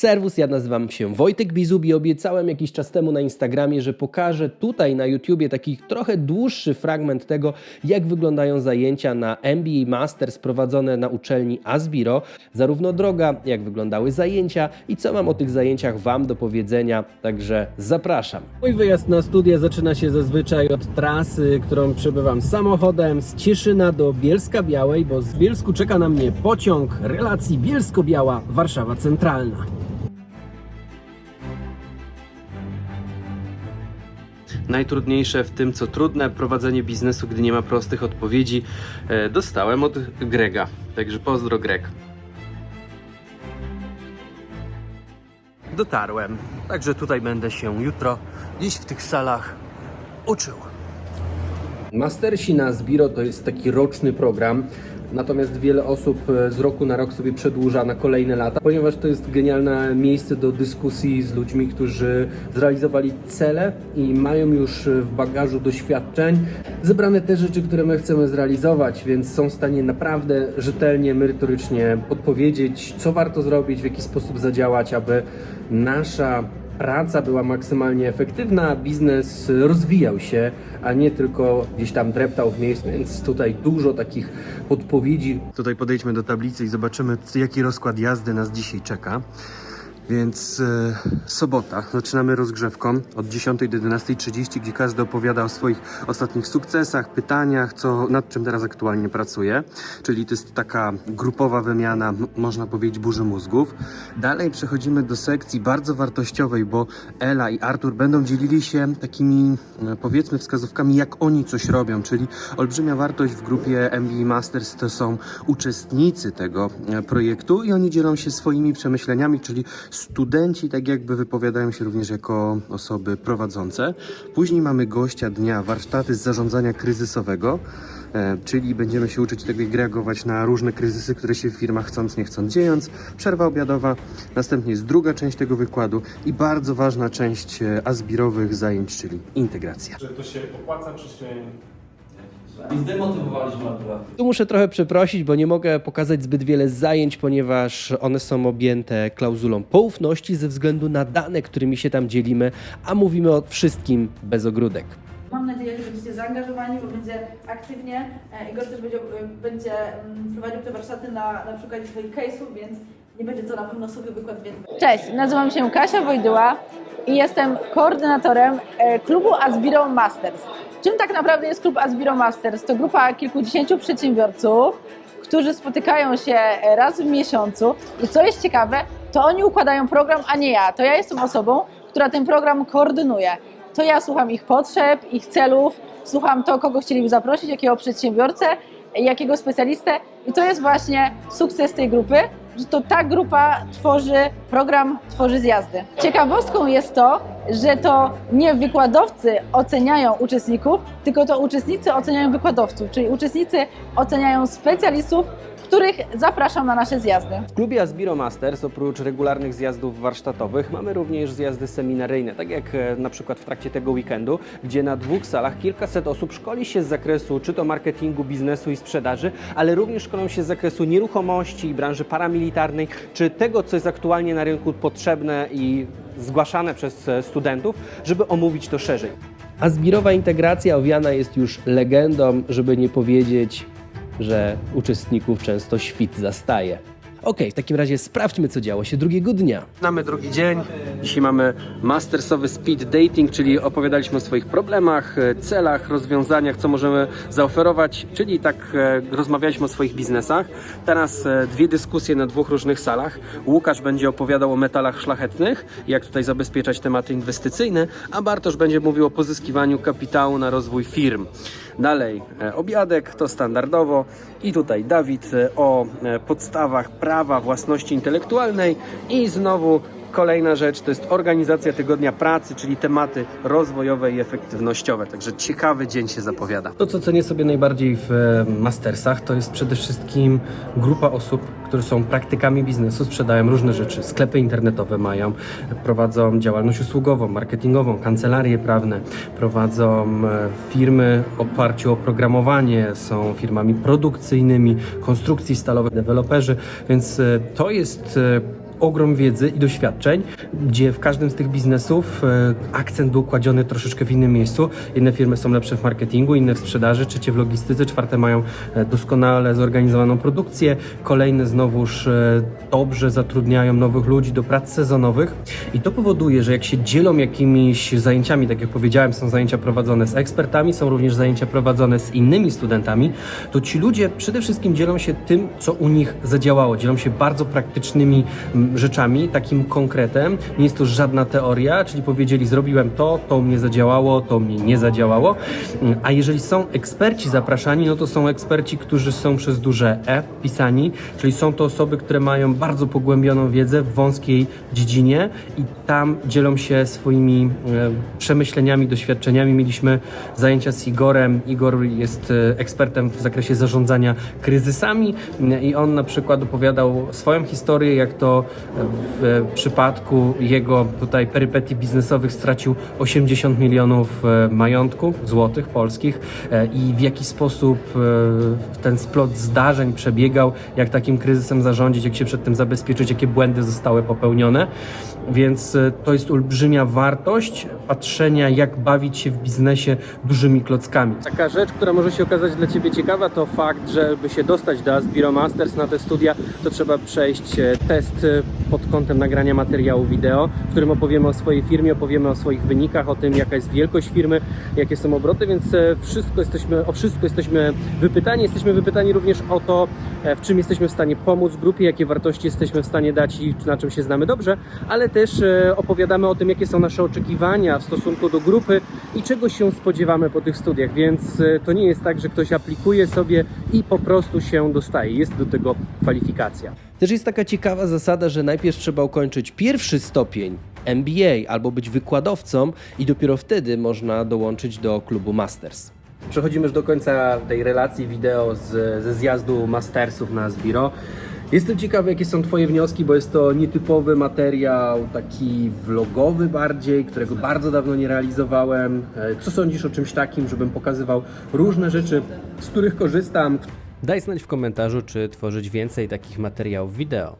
Serwus, ja nazywam się Wojtek Bizub i obiecałem jakiś czas temu na Instagramie, że pokażę tutaj na YouTubie taki trochę dłuższy fragment tego, jak wyglądają zajęcia na MBA Masters prowadzone na uczelni Asbiro. Zarówno droga, jak wyglądały zajęcia i co mam o tych zajęciach Wam do powiedzenia, także zapraszam. Mój wyjazd na studia zaczyna się zazwyczaj od trasy, którą przebywam samochodem z Cieszyna do Bielska Białej, bo z Bielsku czeka na mnie pociąg relacji Bielsko-Biała, Warszawa Centralna. Najtrudniejsze w tym, co trudne, prowadzenie biznesu, gdy nie ma prostych odpowiedzi, e, dostałem od Grega. Także pozdro, Greg. Dotarłem, także tutaj będę się jutro gdzieś w tych salach uczył. Mastersi na Zbiro to jest taki roczny program, natomiast wiele osób e, z roku na rok sobie przedłuża na kolejne lata, ponieważ to jest genialne miejsce do dyskusji z ludźmi, którzy zrealizowali cele i mają już w bagażu doświadczeń. Zebrane te rzeczy, które my chcemy zrealizować, więc są w stanie naprawdę rzetelnie, merytorycznie odpowiedzieć, co warto zrobić, w jaki sposób zadziałać, aby nasza praca była maksymalnie efektywna, biznes rozwijał się, a nie tylko gdzieś tam dreptał w miejscu, więc tutaj dużo takich podpowiedzi. Tutaj podejdźmy do tablicy i zobaczymy, jaki rozkład jazdy nas dzisiaj czeka. Więc e, sobota, zaczynamy rozgrzewką od 10 do 11.30, gdzie każdy opowiada o swoich ostatnich sukcesach, pytaniach, co, nad czym teraz aktualnie pracuje. Czyli to jest taka grupowa wymiana, można powiedzieć, burzy mózgów. Dalej przechodzimy do sekcji bardzo wartościowej, bo Ela i Artur będą dzielili się takimi, e, powiedzmy, wskazówkami, jak oni coś robią, czyli olbrzymia wartość w grupie MBA Masters to są uczestnicy tego e, projektu i oni dzielą się swoimi przemyśleniami, czyli studenci tak jakby wypowiadają się również jako osoby prowadzące. Później mamy gościa dnia, warsztaty z zarządzania kryzysowego, e, czyli będziemy się uczyć tego, jak reagować na różne kryzysy, które się w firmach chcąc nie chcąc dziejąc. Przerwa obiadowa, następnie jest druga część tego wykładu i bardzo ważna część e, azbirowych zajęć, czyli integracja. Że to się opłaca, czy się I zdemotywowaliśmy akurat. Tu muszę trochę przeprosić, bo nie mogę pokazać zbyt wiele zajęć, ponieważ one są objęte klauzulą poufności ze względu na dane, którymi się tam dzielimy, a mówimy o wszystkim bez ogródek. Mam nadzieję, że będziecie zaangażowani, bo będzie aktywnie. E, Igor też będzie, e, będzie mm, prowadził te warsztaty na, na przykładzie swoich case'ów, więc nie będzie to na pewno sobie wykład wiedzy. Cześć, nazywam się Kasia Wojdyła i jestem koordynatorem e, klubu Asbiro Masters. Czym tak naprawdę jest klub Asbiro Masters? To grupa kilkudziesięciu przedsiębiorców, którzy spotykają się raz w miesiącu i co jest ciekawe, to oni układają program, a nie ja. To ja jestem osobą, która ten program koordynuje. To ja słucham ich potrzeb, ich celów, słucham to, kogo chcieliby zaprosić, jakiego przedsiębiorcę, jakiego specjalistę i to jest właśnie sukces tej grupy, że to ta grupa tworzy program, tworzy zjazdy. Ciekawostką jest to, że to nie wykładowcy oceniają uczestników, tylko to uczestnicy oceniają wykładowców, czyli uczestnicy oceniają specjalistów, których zapraszam na nasze zjazdy. W klubie Asbiro Masters oprócz regularnych zjazdów warsztatowych mamy również zjazdy seminaryjne, tak jak e, na przykład w trakcie tego weekendu, gdzie na dwóch salach kilkaset osób szkoli się z zakresu czy to marketingu, biznesu i sprzedaży, ale również szkolą się z zakresu nieruchomości, branży paramilitarnej, czy tego, co jest aktualnie na rynku potrzebne i zgłaszane przez e, studentów, żeby omówić to szerzej. Azbirowa integracja owiana jest już legendą, żeby nie powiedzieć że uczestników często świt zastaje. Okej, w takim razie sprawdźmy, co działo się drugiego dnia. Mamy drugi dzień. Dzisiaj mamy mastersowy speed dating, czyli opowiadaliśmy o swoich problemach, e, celach, rozwiązaniach, co możemy zaoferować, czyli tak e, rozmawialiśmy o swoich biznesach. Teraz e, dwie dyskusje na dwóch różnych salach. Łukasz będzie opowiadał o metalach szlachetnych, jak tutaj zabezpieczać tematy inwestycyjne, a Bartosz będzie mówił o pozyskiwaniu kapitału na rozwój firm. Dalej obiadek, to standardowo. I tutaj Dawid o podstawach prawa własności intelektualnej. I znowu kolejna rzecz to jest organizacja tygodnia pracy, czyli tematy rozwojowe i efektywnościowe. Także ciekawy dzień się zapowiada. To, co cenię sobie najbardziej w mastersach, to jest przede wszystkim grupa osób, które są praktykami biznesu, sprzedają różne rzeczy. Sklepy internetowe mają, prowadzą działalność usługową, marketingową, kancelarie prawne, prowadzą e, firmy w oparciu o programowanie, są firmami produkcyjnymi, konstrukcji stalowych, deweloperzy, więc e, to jest e, ogrom wiedzy i doświadczeń, gdzie w każdym z tych biznesów e, akcent był kładziony troszeczkę w innym miejscu. Jedne firmy są lepsze w marketingu, inne w sprzedaży, trzecie w logistyce, czwarte mają e, doskonale zorganizowaną produkcję, kolejne znowuż e, dobrze zatrudniają nowych ludzi do prac sezonowych i to powoduje, że jak się dzielą jakimiś zajęciami, tak jak powiedziałem, są zajęcia prowadzone z ekspertami, są również zajęcia prowadzone z innymi studentami, to ci ludzie przede wszystkim dzielą się tym, co u nich zadziałało. Dzielą się bardzo praktycznymi rzeczami, takim konkretem. Nie jest to żadna teoria, czyli powiedzieli, zrobiłem to, to mnie zadziałało, to mnie nie zadziałało. Mm, A jeżeli są eksperci zapraszani, no to są eksperci, którzy są przez duże E pisani, czyli są to osoby, które mają bardzo pogłębioną wiedzę w wąskiej dziedzinie i tam dzielą się swoimi e, przemyśleniami, doświadczeniami. Mieliśmy zajęcia z Igorem. Igor jest e, ekspertem w zakresie zarządzania kryzysami m, i on na przykład opowiadał swoją historię, jak to w przypadku jego tutaj perypetii biznesowych stracił 80 milionów e, majątku złotych polskich e, i w jaki sposób e, ten splot zdarzeń przebiegał, jak takim kryzysem zarządzić, jak się przed tym zabezpieczyć, jakie błędy zostały popełnione. Więc e, to jest olbrzymia wartość patrzenia, jak bawić się w biznesie dużymi klockami. Taka rzecz, która może się okazać dla Ciebie ciekawa, to fakt, żeby się dostać do Asbiro Masters na te studia, to trzeba przejść e, test e, pod kątem nagrania materiału wideo, w którym opowiemy o swojej firmie, opowiemy o swoich wynikach, o tym, jaka jest wielkość firmy, jakie są obroty, więc wszystko jesteśmy, o wszystko jesteśmy wypytani. Jesteśmy wypytani również o to, w czym jesteśmy w stanie pomóc grupie, jakie wartości jesteśmy w stanie dać i na czym się znamy dobrze, ale też e, opowiadamy o tym, jakie są nasze oczekiwania w stosunku do grupy i czego się spodziewamy po tych studiach, więc e, to nie jest tak, że ktoś aplikuje sobie i po prostu się dostaje. Jest do tego kwalifikacja. Też jest taka ciekawa zasada, że najpierw trzeba ukończyć pierwszy stopień MBA albo być wykładowcą i dopiero wtedy można dołączyć do klubu Masters. Przechodzimy już do końca tej relacji wideo z, ze zjazdu Mastersów na Zbiro. Jestem ciekawy, jakie są Twoje wnioski, bo jest to nietypowy materiał, taki vlogowy bardziej, którego bardzo dawno nie realizowałem. E, Co sądzisz o czymś takim, żebym pokazywał różne rzeczy, z których korzystam, Daj znać w komentarzu, czy tworzyć więcej takich materiałów wideo.